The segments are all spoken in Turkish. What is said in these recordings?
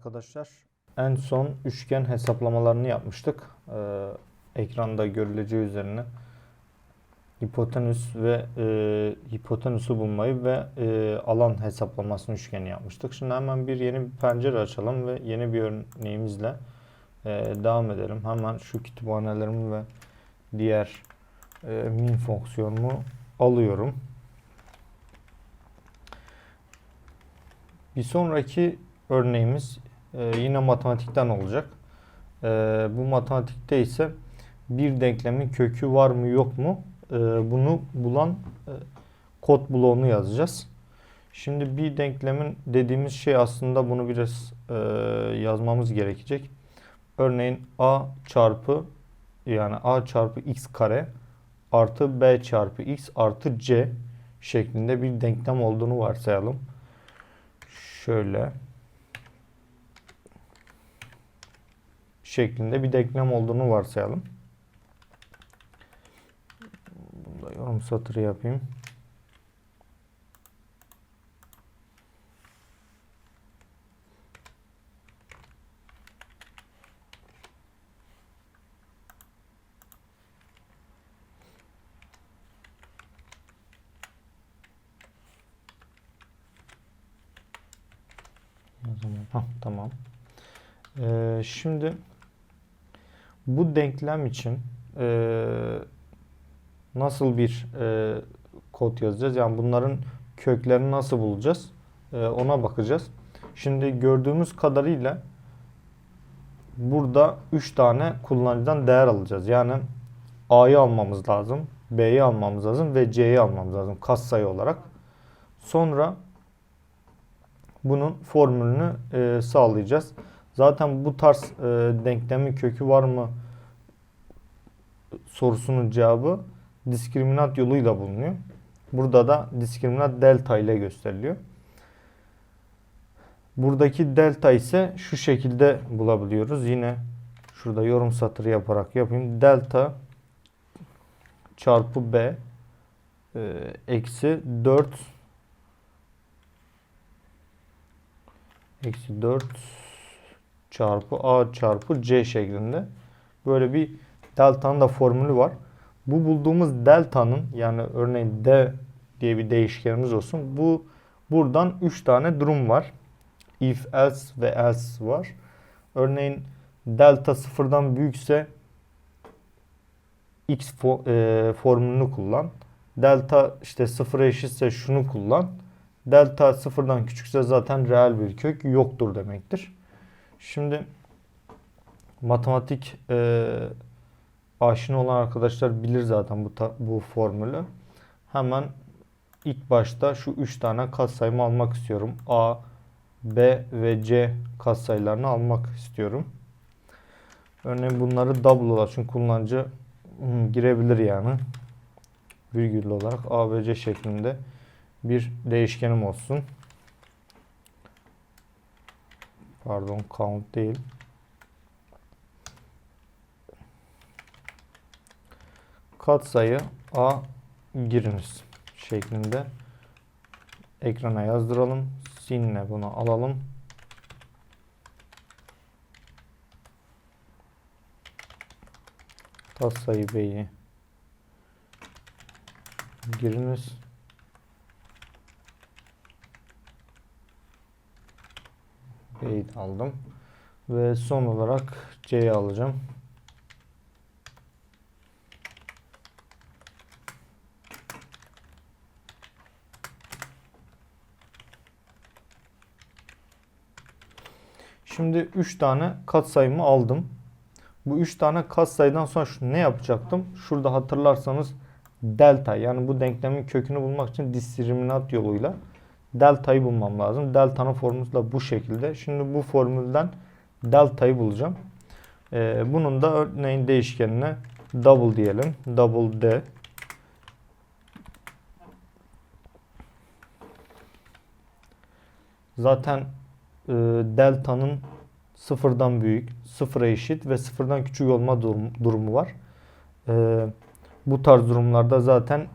arkadaşlar. En son üçgen hesaplamalarını yapmıştık. Ee, ekranda görüleceği üzerine hipotenüs ve e, hipotenüsü bulmayı ve e, alan hesaplamasını üçgeni yapmıştık. Şimdi hemen bir yeni bir pencere açalım ve yeni bir örneğimizle e, devam edelim. Hemen şu kütüphanelerimi ve diğer e, min fonksiyonumu alıyorum. Bir sonraki örneğimiz e, yine matematikten olacak. E, bu matematikte ise bir denklemin kökü var mı yok mu e, bunu bulan e, kod bloğunu yazacağız. Şimdi bir denklemin dediğimiz şey aslında bunu biraz e, yazmamız gerekecek. Örneğin a çarpı yani a çarpı x kare artı b çarpı x artı c şeklinde bir denklem olduğunu varsayalım. Şöyle şeklinde bir denklem olduğunu varsayalım. Bunda yorum satırı yapayım. Yazalım. Hah, tamam. Ee, şimdi bu denklem için e, nasıl bir e, kod yazacağız? Yani bunların köklerini nasıl bulacağız? E, ona bakacağız. Şimdi gördüğümüz kadarıyla burada 3 tane kullanıcıdan değer alacağız. Yani A'yı almamız lazım, B'yi almamız lazım ve C'yi almamız lazım katsayı olarak. Sonra bunun formülünü e, sağlayacağız. Zaten bu tarz e, denklemin kökü var mı sorusunun cevabı diskriminant yoluyla bulunuyor. Burada da diskriminant delta ile gösteriliyor. Buradaki delta ise şu şekilde bulabiliyoruz. Yine şurada yorum satırı yaparak yapayım. Delta çarpı b e, eksi 4 eksi 4 çarpı a çarpı c şeklinde böyle bir delta'nın da formülü var. Bu bulduğumuz delta'nın yani örneğin d diye bir değişkenimiz olsun. Bu buradan 3 tane durum var. If else ve else var. Örneğin delta sıfırdan büyükse x fo e, formülünü kullan. Delta işte sıfıra eşitse şunu kullan. Delta sıfırdan küçükse zaten reel bir kök yoktur demektir. Şimdi matematik e, aşina olan arkadaşlar bilir zaten bu bu formülü. Hemen ilk başta şu 3 tane katsayımı almak istiyorum. A, B ve C katsayılarını almak istiyorum. Örneğin bunları double olarak çünkü kullanıcı hmm, girebilir yani. Virgül olarak A, B, C şeklinde bir değişkenim olsun. Pardon count değil. Katsayı A giriniz şeklinde ekrana yazdıralım. Sinle bunu alalım. Katsayı B'yi giriniz. B'yi aldım. Ve son olarak C'yi alacağım. Şimdi 3 tane katsayımı aldım. Bu 3 tane katsayıdan sonra şu, ne yapacaktım? Şurada hatırlarsanız delta yani bu denklemin kökünü bulmak için diskriminant yoluyla delta'yı bulmam lazım. Delta'nın formülü de bu şekilde. Şimdi bu formülden delta'yı bulacağım. Ee, bunun da örneğin değişkenine double diyelim. Double d Zaten e, delta'nın sıfırdan büyük, sıfıra eşit ve sıfırdan küçük olma durum, durumu var. E, bu tarz durumlarda zaten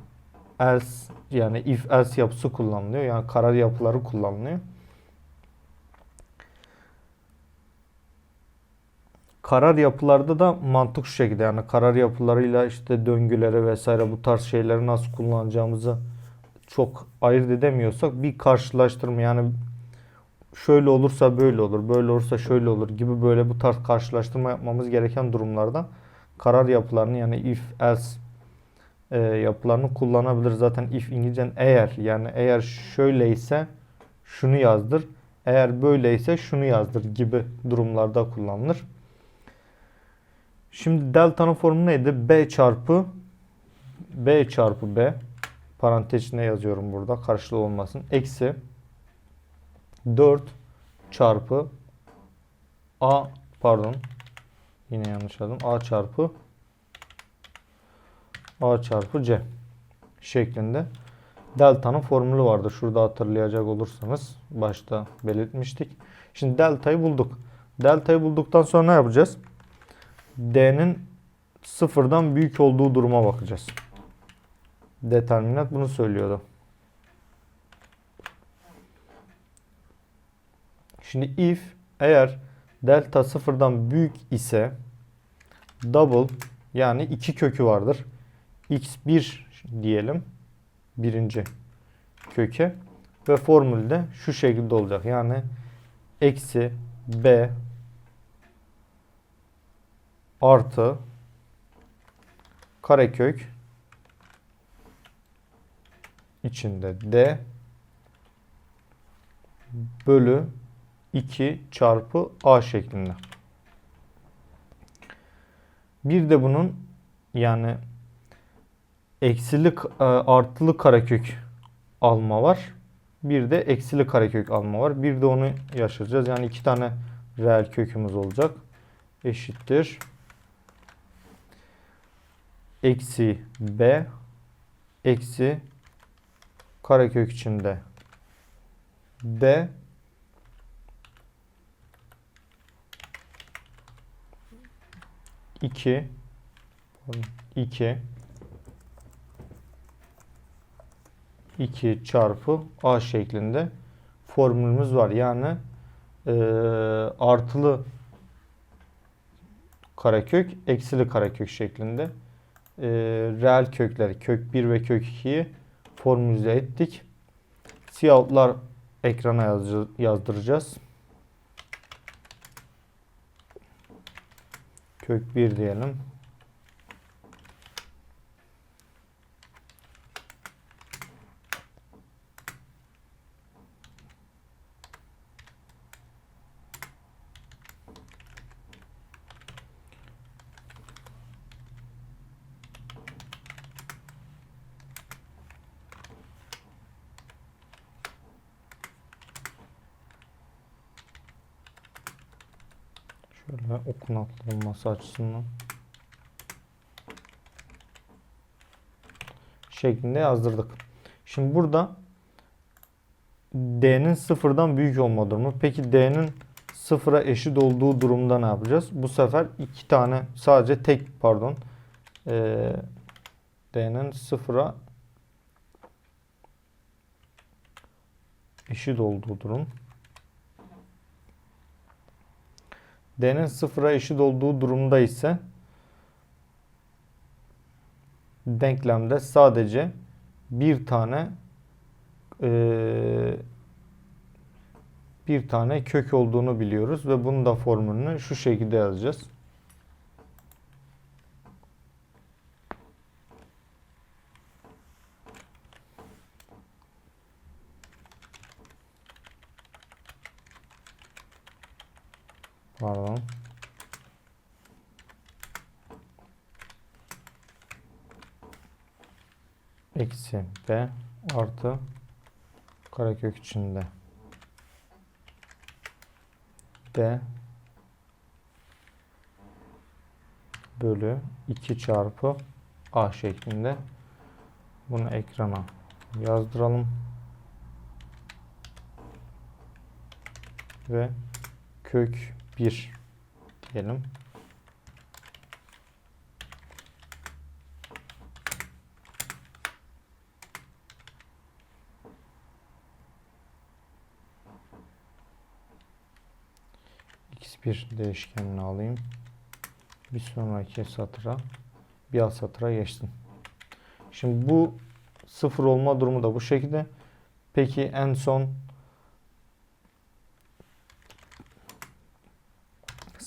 else yani if else yapısı kullanılıyor. Yani karar yapıları kullanılıyor. Karar yapılarda da mantık şu şekilde yani karar yapılarıyla işte döngüleri vesaire bu tarz şeyleri nasıl kullanacağımızı çok ayırt edemiyorsak bir karşılaştırma yani şöyle olursa böyle olur, böyle olursa şöyle olur gibi böyle bu tarz karşılaştırma yapmamız gereken durumlarda karar yapılarını yani if, else e, yapılarını kullanabiliriz. Zaten if İngilizcenin eğer yani eğer şöyleyse şunu yazdır, eğer böyleyse şunu yazdır gibi durumlarda kullanılır. Şimdi delta'nın formu neydi? B çarpı B çarpı B parantez içine yazıyorum burada karşılığı olmasın. Eksi 4 çarpı A pardon yine yanlış yazdım. A çarpı A çarpı C şeklinde delta'nın formülü vardı. Şurada hatırlayacak olursanız başta belirtmiştik. Şimdi delta'yı bulduk. Delta'yı bulduktan sonra ne yapacağız? D'nin sıfırdan büyük olduğu duruma bakacağız. Determinant bunu söylüyordu. Şimdi if eğer delta sıfırdan büyük ise double yani iki kökü vardır. x1 diyelim. Birinci köke ve formülde şu şekilde olacak. Yani eksi b artı karekök içinde d bölü 2 çarpı a şeklinde. Bir de bunun yani eksili e, artılı karekök alma var. Bir de eksili karekök alma var. Bir de onu yaşayacağız. Yani iki tane reel kökümüz olacak. Eşittir. Eksi b eksi karekök içinde d iki iki 2 çarpı a şeklinde formülümüz var. Yani e, artılı karekök, eksili karekök şeklinde e, reel kökler kök 1 ve kök 2'yi formülize ettik. Siyahlar ekrana yaz, yazdıracağız. Kök 1 diyelim. Şöyle okunaklı olması açısından şeklinde yazdırdık. Şimdi burada D'nin sıfırdan büyük olma durumu. Peki D'nin sıfıra eşit olduğu durumda ne yapacağız? Bu sefer iki tane sadece tek pardon ee, D'nin sıfıra eşit olduğu durum. D'nin sıfıra eşit olduğu durumda ise denklemde sadece bir tane e, bir tane kök olduğunu biliyoruz ve bunun da formülünü şu şekilde yazacağız. Pardon. Eksi b artı karekök içinde. D bölü 2 çarpı a şeklinde. Bunu ekrana yazdıralım. Ve kök 1 diyelim. x1 değişkenini alayım. Bir sonraki satıra bir alt satıra geçtim. Şimdi bu sıfır olma durumu da bu şekilde. Peki en son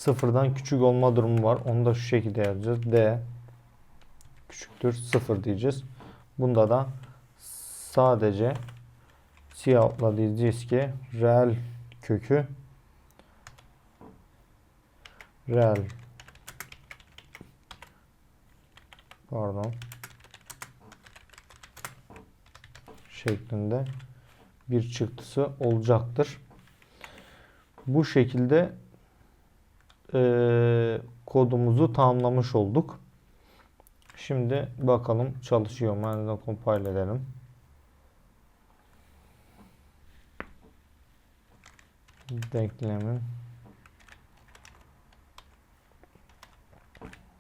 sıfırdan küçük olma durumu var. Onu da şu şekilde yazacağız. D küçüktür sıfır diyeceğiz. Bunda da sadece siyah altla diyeceğiz ki reel kökü reel pardon şeklinde bir çıktısı olacaktır. Bu şekilde eee, kodumuzu tamamlamış olduk. Şimdi bakalım çalışıyor mu? De compile edelim. Denklemin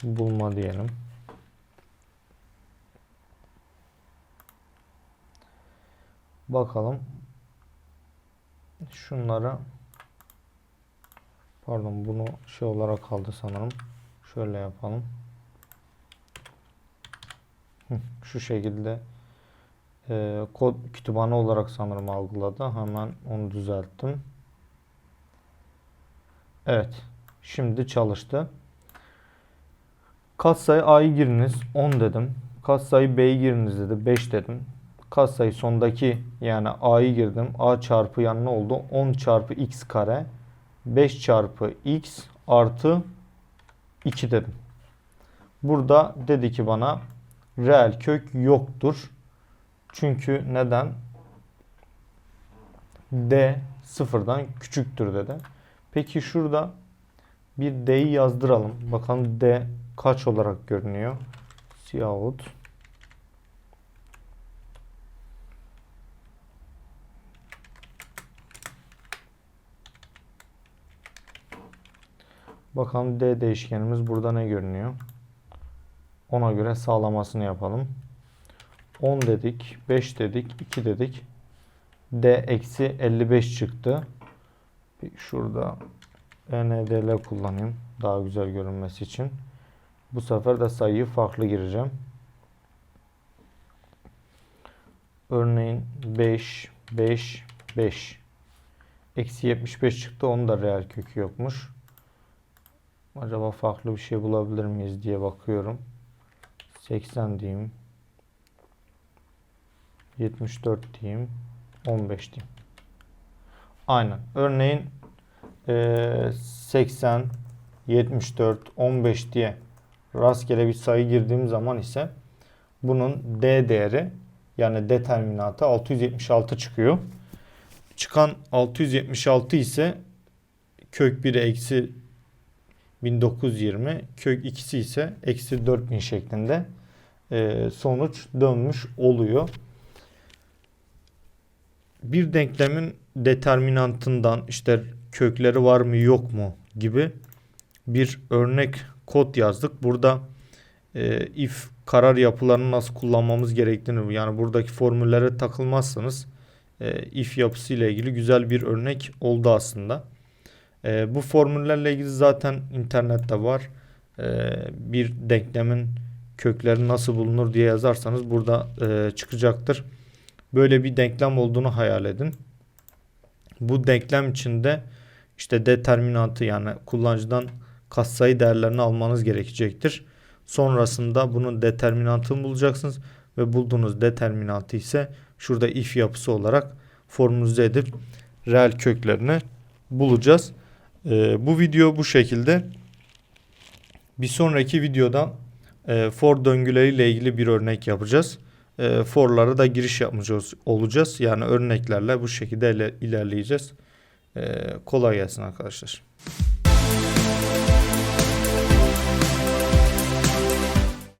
bulma diyelim. Bakalım. Şunları pardon bunu şey olarak kaldı sanırım. Şöyle yapalım. Şu şekilde e, kod kütüphane olarak sanırım algıladı. Hemen onu düzelttim. Evet. Şimdi çalıştı. Katsayı A'yı giriniz 10 dedim. Katsayı B'yi giriniz dedi 5 dedim. Katsayı sondaki yani A'yı girdim. A çarpı yan ne oldu? 10 çarpı x kare 5 çarpı x artı 2 dedim. Burada dedi ki bana reel kök yoktur. Çünkü neden? D sıfırdan küçüktür dedi. Peki şurada bir D'yi yazdıralım. Bakalım D kaç olarak görünüyor. Siyahut Bakalım D değişkenimiz burada ne görünüyor? Ona göre sağlamasını yapalım. 10 dedik, 5 dedik, 2 dedik. D eksi 55 çıktı. Bir şurada NDL kullanayım. Daha güzel görünmesi için. Bu sefer de sayıyı farklı gireceğim. Örneğin 5, 5, 5. Eksi 75 çıktı. Onun da reel kökü yokmuş. Acaba farklı bir şey bulabilir miyiz diye bakıyorum. 80 diyeyim. 74 diyeyim. 15 diyeyim. Aynen. Örneğin eee, 80, 74, 15 diye rastgele bir sayı girdiğim zaman ise bunun D değeri yani determinantı 676 çıkıyor. Çıkan 676 ise kök 1'e eksi 1920 kök ikisi ise eksi 4000 şeklinde e, sonuç dönmüş oluyor. Bir denklemin determinantından işte kökleri var mı yok mu gibi bir örnek kod yazdık. Burada e, if karar yapılarını nasıl kullanmamız gerektiğini yani buradaki formüllere takılmazsanız e, if yapısı ile ilgili güzel bir örnek oldu aslında. E, bu formüllerle ilgili zaten internette var. E, bir denklemin kökleri nasıl bulunur diye yazarsanız burada e, çıkacaktır. Böyle bir denklem olduğunu hayal edin. Bu denklem içinde işte determinantı yani kullanıcıdan katsayı değerlerini almanız gerekecektir. Sonrasında bunun determinantını bulacaksınız ve bulduğunuz determinantı ise şurada if yapısı olarak formülize edip reel köklerini bulacağız. Ee, bu video bu şekilde. Bir sonraki videoda e, for döngüleriyle ilgili bir örnek yapacağız. E, for'lara da giriş yapmış olacağız. Yani örneklerle bu şekilde ilerleyeceğiz. E, kolay gelsin arkadaşlar.